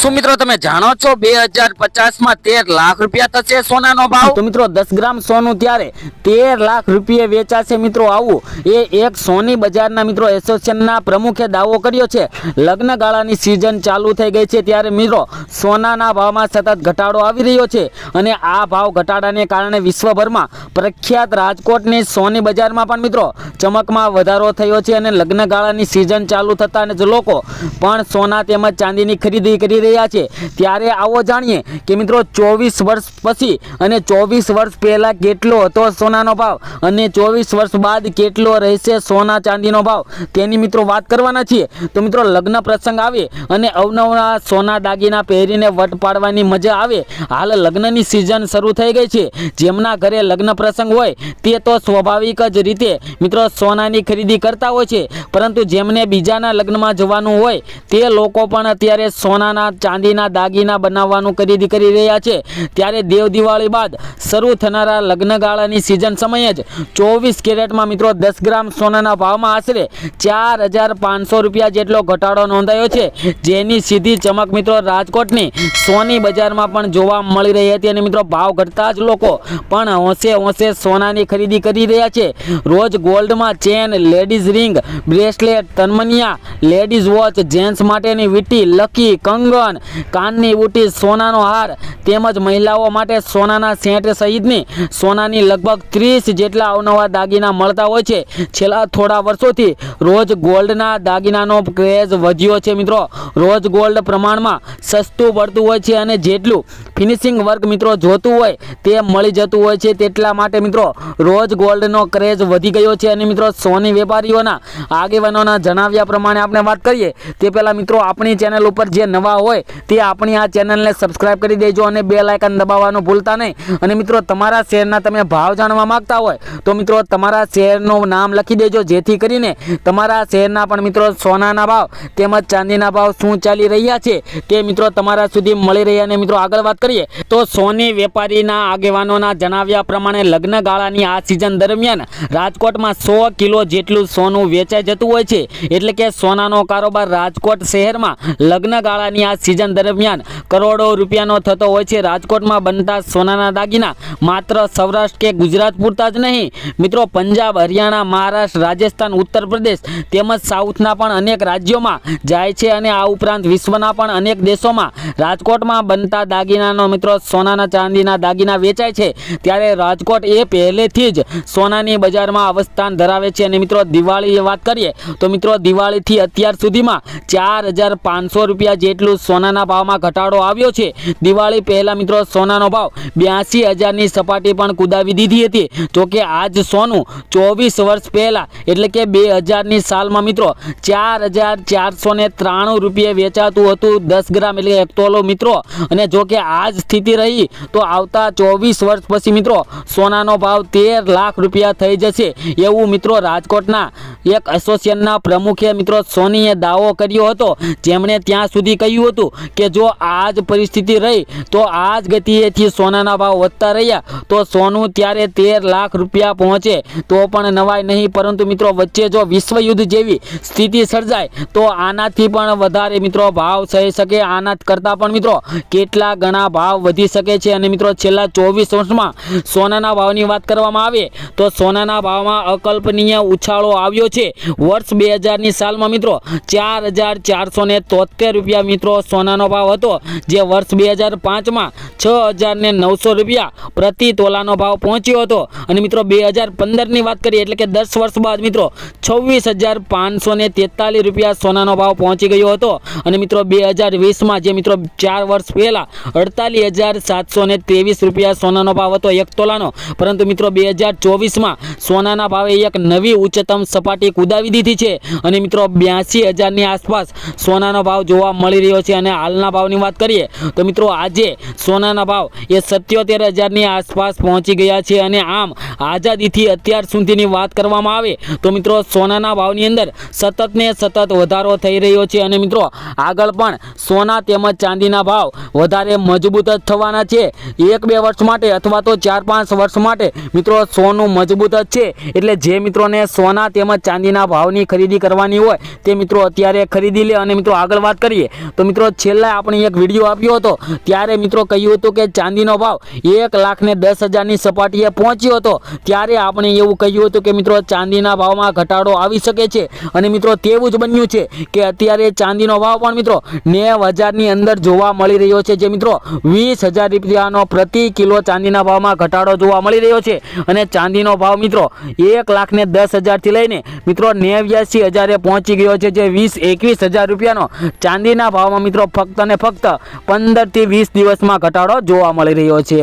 શું મિત્રો તમે જાણો છો બે હજાર પચાસમાં તેર લાખ રૂપિયા થશે સોનાનો ભાવ? તો મિત્રો દસ ગ્રામ સોનું ત્યારે તેર લાખ રૂપિયે વેચાશે મિત્રો આવું. એ એક સોની બજારના મિત્રો એસોસિએશનના પ્રમુખે દાવો કર્યો છે. લગ્ન ગાળાની સિઝન ચાલુ થઈ ગઈ છે ત્યારે મિત્રો સોનાના ભાવમાં સતત ઘટાડો આવી રહ્યો છે અને આ ભાવ ઘટાડાને કારણે વિશ્વભરમાં પ્રખ્યાત રાજકોટની સોની બજારમાં પણ મિત્રો ચમકમાં વધારો થયો છે અને લગ્ન ગાળાની સિઝન ચાલુ થતાં જ લોકો પણ સોના તેમજ ચાંદીની ખરીદી કરી રહ્યા છે. ત્યારે આવો જાણીએ કે મિત્રો ચોવીસ વર્ષ પછી અને ચોવીસ વર્ષ પહેલાં કેટલો હતો સોનાનો ભાવ અને ચોવીસ વર્ષ બાદ કેટલો રહેશે સોના ચાંદીનો ભાવ? તેની મિત્રો વાત કરવાના છીએ. તો મિત્રો લગ્ન પ્રસંગ આવે અને અવનવા સોના દાગીના પહેરીને વટ પાડવાની મજા આવે. હાલ લગ્નની સિઝન શરૂ થઈ ગઈ છે. જેમના ઘરે લગ્ન પ્રસંગ હોય તે તો સ્વાભાવિક જ રીતે મિત્રો સોનાની ખરીદી કરતા હોય છે. પરંતુ જેમને બીજાના લગ્નમાં જવાનું હોય તે લોકો પણ અત્યારે સોનાના ચાંદીના દાગીના બનાવવાનું ખરીદી કરી રહ્યા છે. ત્યારે દેવ દિવાળી બાદ શરૂ થનારા લગ્નગાળાની સિઝન સમયે જ ચોવીસ કેરેટમાં મિત્રો દસ ગ્રામ સોનાના ભાવમાં આશરે ચાર હજાર પાંચસો રૂપિયા જેટલો ઘટાડો નોંધાયો છે. જેની સીધી ચમક મિત્રો રાજકોટની સોની બજારમાં પણ જોવા મળી રહી હતી અને મિત્રો ભાવ ઘટતા જ લોકો પણ હોંશે હોંશે સોનાની ખરીદી કરી રહ્યા છે. રોજ ગોલ્ડમાં ચેન, લેડીઝ રિંગ, બ્રેસલેટ, તન્મનિયા, લેડીઝ વોચ, જેન્ટ્સ માટેની વીંટી, લકી, કંગન કાનની બુટી સોનાનો હાર. તેમજ મહિલાઓ માટે સોનાના સેટ સહિતની. સોનાની લગભગ ત્રીસ જેટલા અવનવા દાગીના મળતા હોય છે. છેલ્લા થોડા વર્ષોથી રોજ ગોલ્ડના દાગીનાનો ક્રેઝ વધ્યો છે મિત્રો. રોજ ગોલ્ડ પ્રમાણમાં સસ્તું પડતું હોય છે અને જેટલું ફિનિશિંગ વર્ક મિત્રો જોતું હોય તે મળી જતું હોય છે તેટલા માટે મિત્રો રોજ ગોલ્ડનો ક્રેઝ વધી ગયો છે. અને મિત્રો સોની વેપારીઓના આગેવાનોના જણાવ્યા પ્રમાણે આપણે વાત કરીએ તે પહેલાં મિત્રો આપણી ચેનલ ઉપર જે નવા હોય તે આપણી આ ચેનલને સબસ્ક્રાઇબ કરી દેજો અને બે લાયકન દબાવવાનું ભૂલતા નહીં. અને મિત્રો, તમારા શેરના તમે ભાવ જાણવા માગતા હોય, તો મિત્રો, તમારા શેરનું નામ લખી દેજો, જેથી કરીને તમારા શેરના પણ મિત્રો સોનાના ભાવ તેમજ ચાંદીના ભાવ શું ચાલી રહ્યા છે તે મિત્રો તમારા સુધી મળી રહ્યા અને મિત્રો, આગળ વાત કરીએ, તો સોની વેપારીના આગેવાનોના જણાવ્યા પ્રમાણે લગ્ન ગાળાની આ સિઝન દરમિયાન રાજકોટમાં સો કિલો જેટલું સોનું વેચાઈ જતું હોય છે. એટલે કે સોનાનો કારોબાર રાજકોટ શહેરમાં લગ્ન ગાળાની આ સિઝન દરમિયાન કરોડો રૂપિયાનો થતો હોય છે. રાજકોટમાં બનતા સોનાના દાગીના માત્ર સૌરાષ્ટ્ર કે ગુજરાત પૂરતા જ નહીં. મિત્રો, પંજાબ, હરિયાણા, મહારાષ્ટ્ર, રાજસ્થાન, ઉત્તર પ્રદેશ તેમજ સાઉથના પણ અનેક રાજ્યોમાં જાય છે અને આ ઉપરાંત વિશ્વના પણ અનેક દેશોમાં રાજકોટમાં બનતા દાગીનાનો મિત્રો, સોનાના ચાંદીના દાગીના વેચાય છે. ત્યારે રાજકોટ એ પહેલેથી જ સોનાની બજારમાં અવસ્થાન ધરાવે છે. અને મિત્રો, દિવાળી વાત કરીએ તો મિત્રો, દિવાળીથી અત્યાર સુધીમાં ચાર રૂપિયા જેટલું સોનાના ભાવમાં ઘટાડો આવ્યો છે. દિવાળી પહેલાં મિત્રો સોનાનો ભાવ બ્યાસી હજારની સપાટી પણ કુદાવી દીધી હતી. જોકે આજ સોનું ચોવીસ વર્ષ પહેલાં એટલે કે બે હજારની સાલમાં મિત્રો ચાર હજાર ચારસો ને ત્રાણું રૂપિયે વેચાતું હતું દસ ગ્રામ એટલે એક તોલો મિત્રો. અને જો કે આ જ સ્થિતિ રહી તો આવતા ચોવીસ વર્ષ પછી મિત્રો સોનાનો ભાવ તેર લાખ રૂપિયા થઈ જશે. એવું મિત્રો રાજકોટના એક એસોસિએશનના પ્રમુખે મિત્રો સોનીએ દાવો કર્યો હતો. જેમણે ત્યાં સુધી કહ્યું હતું કે જો આ જ પરિસ્થિતિ રહી, તો આ જ ગતિએથી સોનાના ભાવ વધતા રહ્યા, તો સોનું ત્યારે તેર લાખ રૂપિયા પહોંચે, તો પણ નવાય નહીં. પરંતુ મિત્રો, વચ્ચે જો વિશ્વયુદ્ધ જેવી સ્થિતિ સર્જાય, તો આનાથી પણ વધારે મિત્રો ભાવ થઈ શકે. આના કરતાં પણ મિત્રો, કેટલા ગણા ભાવ વધી શકે છે? અને મિત્રો, છેલ્લા ચોવીસ વર્ષમાં સોનાના ભાવની વાત કરવામાં આવે, તો સોનાના ભાવમાં અકલ્પનીય ઉછાળો આવ્યો છે. વર્ષ બે હજારની સાલમાં મિત્રો, ચાર હજાર ચારસો ને તોતેર રૂપિયા મિત્રો સોનાનો ભાવ હતો, જે વર્ષ બે હજાર પાંચમાં છ હજાર ને નવસો રૂપિયા પ્રતિ તોલાનો ભાવ પહોંચ્યો હતો. અને મિત્રો, બે હજાર પંદરની વાત કરીએ એટલે કે દસ વર્ષ બાદ મિત્રો, છવ્વીસ હજાર પાંચસો ને તેતાલીસ રૂપિયા સોનાનો ભાવ પહોંચી ગયો હતો. અને મિત્રો, બે હજાર વીસમાં જે મિત્રો ચાર વર્ષ પહેલાં અડતાલીસ હજાર સાતસો ને ત્રેવીસ રૂપિયા સોનાનો ભાવ હતો એક તોલાનો. પરંતુ મિત્રો, બે હજાર ચોવીસમાં સોનાના ભાવે એક નવી ઉચ્ચતમ સપાટી કુદાવી દીધી છે. અને મિત્રો, બ્યાસી હજારની આસપાસ સોનાનો ભાવ જોવા મળી રહ્યો છે. અને હાલના ભાવની વાત કરીએ તો મિત્રો આજે સોનાના ભાવ એ સત્યોતેર હજારની આસપાસ પહોંચી ગયા છે અને આમ આઝાદીથી અત્યાર સુધીની વાત કરવામાં આવે તો મિત્રો સોનાના ભાવની અંદર સતત ને સતત વધારો થઈ રહ્યો છે અને મિત્રો આગળ પણ સોના તેમજ ચાંદીના ભાવ વધારે મજબૂત જ થવાના છે. એક બે વર્ષ માટે અથવા તો ચાર પાંચ વર્ષ માટે મિત્રો સોનું મજબૂત જ છે. એટલે જે મિત્રોને સોના તેમજ ચાંદીના ભાવની ખરીદી કરવાની હોય તે મિત્રો અત્યારે ખરીદી લે અને મિત્રો આગળ વાત કરીએ તો મિત્રો છેલ્લા આપણે એક વીડિયો આપ્યો હતો. ત્યારે મિત્રો કહ્યું હતું કે ચાંદીનો ભાવ એક લાખ ને દસ હજારની સપાટીએ પહોંચ્યો હતો. ત્યારે આપણે એવું કહ્યું હતું કે મિત્રો ચાંદીના ભાવમાં ઘટાડો આવી શકે છે. અને મિત્રો તેવું જ બન્યું છે કે અત્યારે ચાંદીનો ભાવ પણ મિત્રો નેવ હજારની અંદર જોવા મળી રહ્યો છે. જે મિત્રો વીસ હજાર રૂપિયાનો પ્રતિ કિલો ચાંદીના ભાવમાં ઘટાડો જોવા મળી રહ્યો છે. અને ચાંદીનો ભાવ મિત્રો એક લાખ ને દસ હજારથી લઈને મિત્રો નેવ્યાસી હજારે પહોંચી ગયો છે. જે વીસ, એકવીસ હજાર રૂપિયાનો ચાંદીના ભાવમાં મિત્રો ફક્ત અને ફક્ત પંદરથી વીસ દિવસમાં ઘટાડો જોવા મળી રહ્યો છે.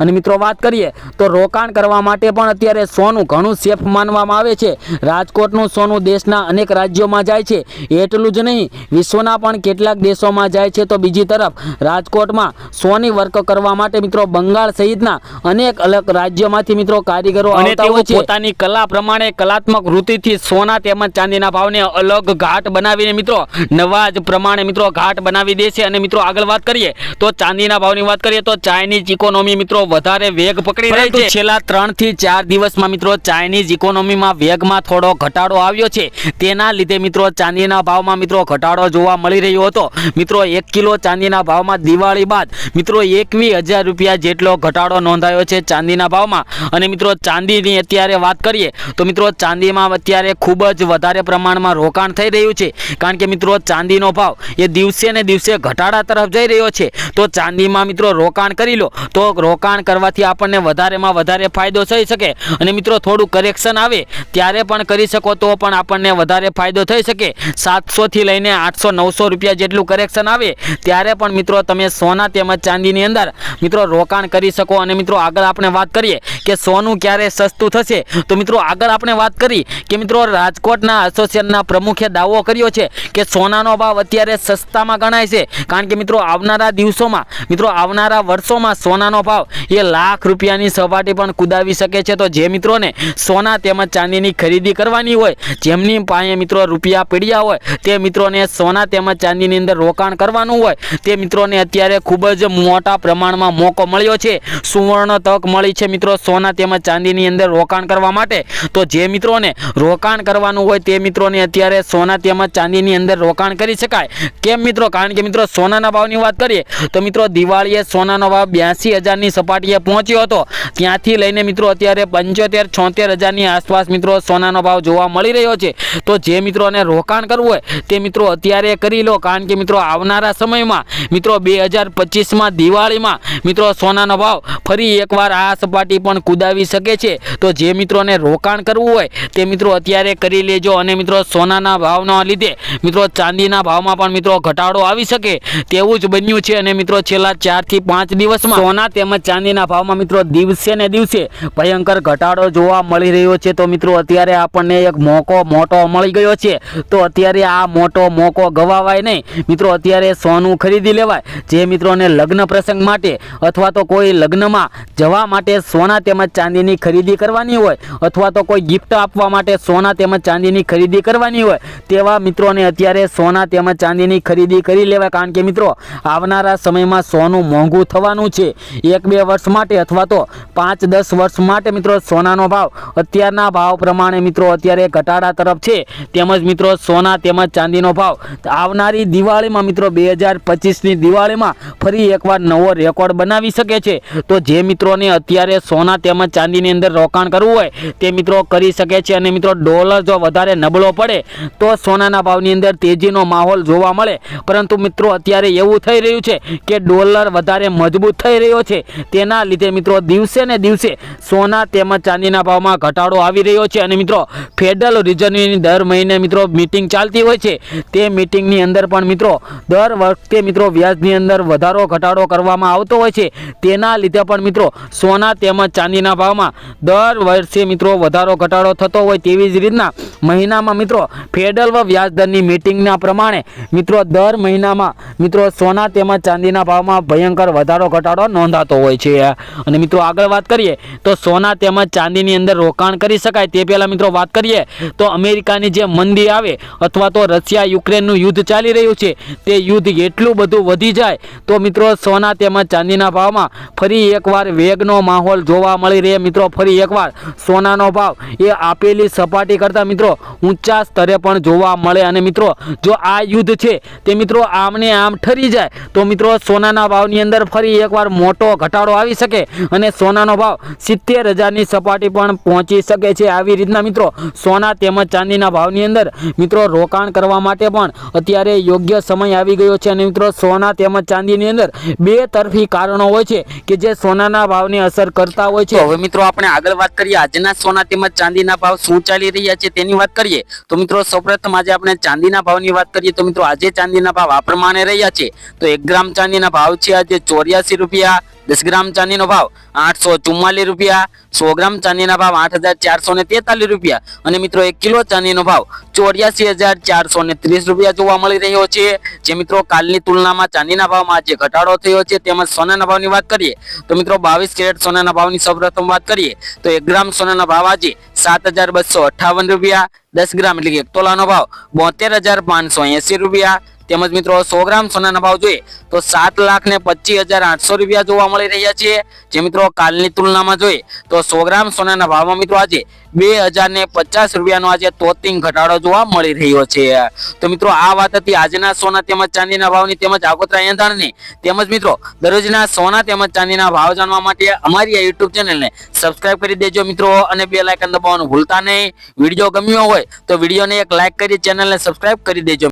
અને મિત્રો વાત કરીએ તો રોકાણ કરવા માટે પણ અત્યારે સોનું ઘણું સેફ માનવામાં આવે છે. રાજકોટનું સોનું દેશના અનેક રાજ્યોમાં જાય છે. એટલું જ નહીં વિશ્વના પણ કેટલાક દેશોમાં જાય છે. તો બીજી તરફ રાજકોટમાં સોની વર્ક કરવા માટે મિત્રો બંગાળ સહિતના અનેક અલગ રાજ્યોમાંથી મિત્રો કારીગરો આવતા હોય છે. પોતાની કલા પ્રમાણે કલાત્મક વૃત્તિથી સોના તેમજ ચાંદીના ભાવને અલગ ઘાટ બનાવીને મિત્રો નવા જ પ્રમાણે મિત્રો ઘાટ બનાવી દે છે. અને મિત્રો આગળ વાત કરીએ તો ચાંદીના ભાવની વાત કરીએ તો ચાઇનીઝ ઇકોનોમી મિત્રો વધારે વેગ પકડી રહી છે. છેલ્લા ત્રણથી ચાર દિવસમાં મિત્રો ચાઇનીઝ ઇકોનોમીમાં વેગમાં થોડો ઘટાડો આવ્યો છે. તેના લીધે મિત્રો ચાંદીના ભાવમાં મિત્રો ઘટાડો જોવા મળી રહ્યો હતો. મિત્રો એક કિલો ચાંદીના ભાવમાં દિવાળી બાદ મિત્રો એકવીસ હજાર રૂપિયા જેટલો ઘટાડો નોંધાયો છે ચાંદીના ભાવમાં. અને મિત્રો ચાંદીની અત્યારે વાત કરીએ તો મિત્રો ચાંદીમાં અત્યારે ખૂબ જ વધારે પ્રમાણમાં રોકાણ થઈ રહ્યું છે. કારણ કે મિત્રો ચાંદીનો ભાવ એ દિવસે ને દિવસે ઘટાડા તરફ જઈ રહ્યો છે. તો ચાંદીમાં મિત્રો રોકાણ કરી લો. તો રોકાણ કરવાથી આપણને વધારેમાં વધારે ફાયદો થઈ શકે. અને મિત્રો થોડું કરેક્શન આવે. ત્યારે પણ કરી શકો તો પણ આપણને વધારે ફાયદો થઈ શકે. સાતસોથી લઈને આઠસો નવસો રૂપિયા જેટલું કરેક્શન આવે. ત્યારે પણ મિત્રો તમે સોના તેમજ ચાંદીની અંદર મિત્રો રોકાણ કરી શકો. અને મિત્રો આગળ આપણે વાત કરીએ કે સોનું ક્યારે સસ્તું થશે. તો મિત્રો આગળ આપણે વાત કરી કે મિત્રો રાજકોટના એસોસિએશનના પ્રમુખે દાવો કર્યો છે કે સોનાનો ભાવ અત્યારે સસ્તામાં ગણાય છે. કારણ કે મિત્રો આવનારા દિવસોમાં, મિત્રો આવનારા વર્ષોમાં સોનાનો ભાવ એ લાખ રૂપિયાની સપાટી પણ કુદાવી શકે છે. તો જે મિત્રોને સોના તેમજ ચાંદીની ખરીદી કરવાની હોય, જેમની પાસે મિત્રો રૂપિયા પડ્યા હોય, તે મિત્રોને સોના તેમજ ચાંદીની અંદર રોકાણ કરવાનું હોય, તે મિત્રોને અત્યારે ખૂબ જ મોટા પ્રમાણમાં મોકો મળ્યો છે. સુવર્ણ તક મળી છે મિત્રો સોના તેમજ ચાંદીની અંદર રોકાણ કરવા માટે. તો જે મિત્રોને રોકાણ કરવાનું હોય, તે મિત્રોને અત્યારે સોના તેમજ ચાંદીની અંદર રોકાણ કરી શકાય. કેમ મિત્રો? કારણ કે મિત્રો સોનાના ભાવની વાત કરીએ, તો મિત્રો દિવાળીએ સોનાનો ભાવ બ્યાસી હજારની સપાટીએ પહોંચ્યો હતો. ત્યાંથી લઈને મિત્રો અત્યારે પંચોતેર, છોતેર હજારની આસપાસ મિત્રો સોનાનો ભાવ જોવા મળી રહ્યો છે. તો જે મિત્રોને રોકાણ કરવું હોય, તે મિત્રો અત્યારે કરી લો. કારણ કે મિત્રો આવનારા સમયમાં મિત્રો બે હજાર પચીસમાં દિવાળીમાં મિત્રો સોનાનો ભાવ ફરી એકવાર આ સપાટી પણ કુદાવી શકે છે. તો જે મિત્રોને રોકાણ કરવું હોય, તે મિત્રો અત્યારે કરી લેજો. અને મિત્રો સોનાના ભાવના લીધે મિત્રો ચાંદીના ભાવમાં પણ મિત્રો ઘટાડો આવી શકે તેવું જ બન્યું છે. અને મિત્રો, છેલ્લા ચારથી પાંચ દિવસમાં સોના તેમજ ચાંદીના ભાવમાં મિત્રો દિવસે ને દિવસે ભયંકર ઘટાડો જોવા મળી રહ્યો છે. તો મિત્રો, અત્યારે આપણને એક મોકો મોટો મળી ગયો છે. તો અત્યારે આ મોટો મોકો ગવાવાય નહીં. મિત્રો, અત્યારે સોનું ખરીદી લેવાય. જે મિત્રોને લગ્ન પ્રસંગ માટે અથવા તો કોઈ લગ્નમાં જવા માટે સોના તેમજ ચાંદીની ખરીદી કરવાની હોય અથવા તો કોઈ ગિફ્ટ આપવા માટે સોના તેમજ ચાંદીની ખરીદી કરવાની હોય, તેવા મિત્રોને અત્યારે સોના તેમજ ચાંદીની ખરીદી કરી લેવાય. કારણ કે મિત્રો, આવનારા સમયમાં સોનું મોંઘું થવાનું છે. એક બે વર્ષ માટે અથવા તો પાંચ દસ વર્ષ માટે મિત્રો સોનાનો ભાવ, અત્યારના ભાવ પ્રમાણે મિત્રો અત્યારે ઘટાડા તરફ છે. તેમજ મિત્રો સોના તેમજ ચાંદીનો ભાવ. આવનારી દિવાળીમાં મિત્રો બે હજાર પચીસની દિવાળીમાં ફરી એકવાર નવો રેકોર્ડ બનાવી શકે છે. તો જે મિત્રોને અત્યારે સોના તેમજ ચાંદીની અંદર રોકાણ કરવું હોય, તે મિત્રો કરી શકે છે. અને મિત્રો ડોલર જો વધારે નબળો પડે, તો સોનાના ભાવની અંદર તેજીનો માહોલ જોવા મળે. પરંતુ મિત્રો, અત્યારે એવું થઈ રહ્યું છે કે ડોલર વધારે મજબૂત થઈ રહ્યો છે. તેના લીધે મિત્રો, દિવસે ને દિવસે સોના તેમજ ચાંદીના ભાવમાં ઘટાડો આવી રહ્યો છે. અને મિત્રો ફેડરલ રિઝર્વની દર મહિને મિત્રો મિટિંગ ચાલતી હોય છે. તે મિટિંગની અંદર પણ મિત્રો, દર વખતે મિત્રો, વ્યાજની અંદર વધારો, ઘટાડો કરવામાં આવતો હોય છે. તેના લીધે પણ મિત્રો, સોના તેમજ ચાંદીના ભાવમાં દર વર્ષે મિત્રો, વધારો, ઘટાડો થતો હોય તેવી જ રીતના મહિનામાં મિત્રો ફેડરલ વ્યાજદરની મિટિંગના પ્રમાણે મિત્રો, દર મહિનામાં. મિત્રો, સોના તેમજ ચાંદીના ભાવમાં ભયંકર વધારો, ઘટાડો નોંધાતો હોય છે. અને મિત્રો, આગળ વાત કરીએ, તો સોના તેમજ ચાંદીની અંદર રોકાણ કરી શકાય તે પહેલાં મિત્રો વાત કરીએ, તો અમેરિકાની જે મંદી આવે, અથવા તો રશિયા યુક્રેનનું યુદ્ધ ચાલી રહ્યું છે, તે યુદ્ધ એટલું બધું વધી જાય, તો મિત્રો, સોના તેમજ ચાંદીના ભાવમાં ફરી એકવાર વેગનો માહોલ જોવા મળી રહે. મિત્રો, ફરી એકવાર સોનાનો ભાવ એ આપેલી સપાટી કરતાં મિત્રો ઊંચા સ્તરે પણ જોવા મળે. અને મિત્રો, જો આ યુદ્ધ છે, તે મિત્રો આમને આમ ઠરી જાય. તો મિત્રો સોનાના ભાવની અંદર ફરી એકવાર મોટો ઘટાડો આવી શકે અને સોનાનો ભાવ સિત્તેર હજારની સપાટી પણ પહોંચી શકે છે. આવી રીતના મિત્રો સોના તેમજ ચાંદીના ભાવની અંદર મિત્રો રોકાણ કરવા માટે પણ અત્યારે યોગ્ય સમય આવી ગયો છે અને મિત્રો સોના તેમજ ચાંદીની અંદર બે તરફી કારણો હોય છે કે જે સોનાના ભાવને અસર કરતા હોય છે. હવે મિત્રો આપણે આગળ વાત કરીએ આજના સોના તેમજ ચાંદીના ભાવ શું ચાલી રહ્યા છે તેની વાત કરીએ. તો મિત્રો સૌપ્રથમ આજે આપણે ચાંદીના ભાવની વાત કરીએ. તો મિત્રો આજે ચાંદીના ભાવ આ પ્રમાણે રહ્યા છે. તો એક ગ્રામ ચાંદીના ભાવ છે આજે ચોર્યાસી રૂપિયા, દસ ગ્રામ ચાંદીનો ભાવ આઠસો ચુમ્માલીસ રૂપિયા, સો ગ્રામ ચાંદીના ભાવ આઠ હજાર ચારસો ને તેતાલીસ રૂપિયા. અને મિત્રો એક કિલો ચાંદીનો ભાવ ચોર્યાસી હજાર ચારસો ને ત્રીસ રૂપિયા જોવા મળી રહ્યો છે. જે મિત્રો કાલની તુલનામાં ચાંદીના ભાવમાં આજે ઘટાડો થયો છે. તેમજ સોનાના ભાવની વાત કરીએ, તો મિત્રો બાવીસ કેરેટ સોનાના ભાવની સૌપ્રથમ વાત કરીએ, તો એક ગ્રામ સોનાના ભાવ આજે સાત હજાર બસો અઠ્ઠાવન રૂપિયા, દસ ગ્રામ એટલે કે એક તોલાનો ભાવ બોતેર હજાર પાંચસો એસી રૂપિયા તેમજ મિત્રો સો ગ્રામ સોનાના ભાવ જોઈએ તો સાત લાખ ને પચીસ હજાર આઠસો રૂપિયા જોવા મળી રહ્યા છે જે મિત્રો કાલની તુલનામાં જોઈએ તો સો ગ્રામ સોનાના ભાવમાં મિત્રો આજે બે હજાર ને પચાસ રૂપિયાનો આજે તોતિંગ ઘટાડો જોવા મળી રહ્યો છે. તો મિત્રો આ વાત હતી આજના સોના તેમજ ચાંદીના ભાવની તેમજ આગોતરા એંધાણની. તેમજ મિત્રો દરરોજના સોના તેમજ ચાંદીના ભાવ જાણવા માટે અમારી આ યુટ્યુબ ચેનલને સબસ્ક્રાઇબ કરી દેજો મિત્રો અને બે લાઇકન દબાવવાનું ભૂલતા નહીં. વીડિયો ગમ્યો હોય તો વિડીયોને એક લાઇક કરી ચેનલને સબસ્ક્રાઇબ કરી દેજો.